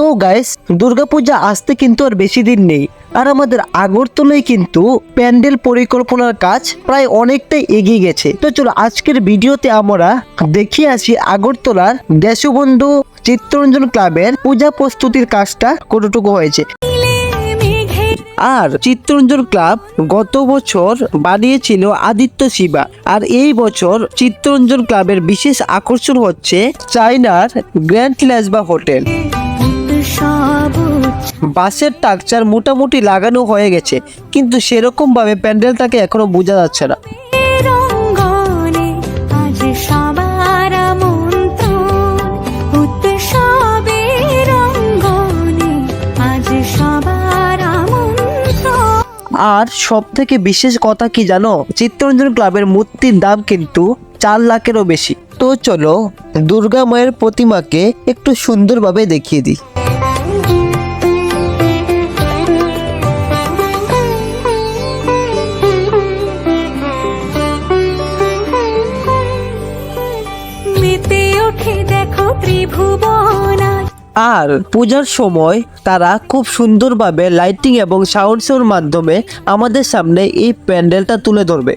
তো গাইস দুর্গাপূজা আসতে কিন্তু আর বেশি দিন নেই। আর আমাদের আগরতলায় কিন্তু প্যান্ডেল পরিকল্পনার কাজ প্রায় অনেকটাই এগিয়ে গেছে। তো চলো আজকের ভিডিওতে আমরা দেখিয়ে আসি আগরতলার দেশবন্ধু চিত্তরঞ্জন ক্লাবের পূজা প্রস্তুতির কাজটা কতটুকু হয়েছে। আর চিত্তরঞ্জন ক্লাব গত বছর বানিয়েছিল আদিত্য শিবা। আর এই বছর চিত্তরঞ্জন ক্লাবের বিশেষ আকর্ষণ হচ্ছে চায়নার গ্র্যান্ড প্লাজমা হোটেল। বাসের টাকচার মোটামুটি লাগানো হয়ে গেছে কিন্তু সেরকম ভাবে প্যান্ডেলটাকে এখনও বোঝা যাচ্ছে না। আর সব থেকে বিশেষ কথা কি জানো? চিত্তরঞ্জন ক্লাবের মূর্তির দাম কিন্তু চার লাখেরও বেশি। তো চলো দুর্গা মায়ের প্রতিমাকে একটু সুন্দরভাবে দেখিয়ে দিই। আর পূজার সময় তারা খুব সুন্দরভাবে লাইটিং এবং সাউন্ড শোর মাধ্যমে আমাদের সামনে এই প্যান্ডেলটা তুলে ধরবে।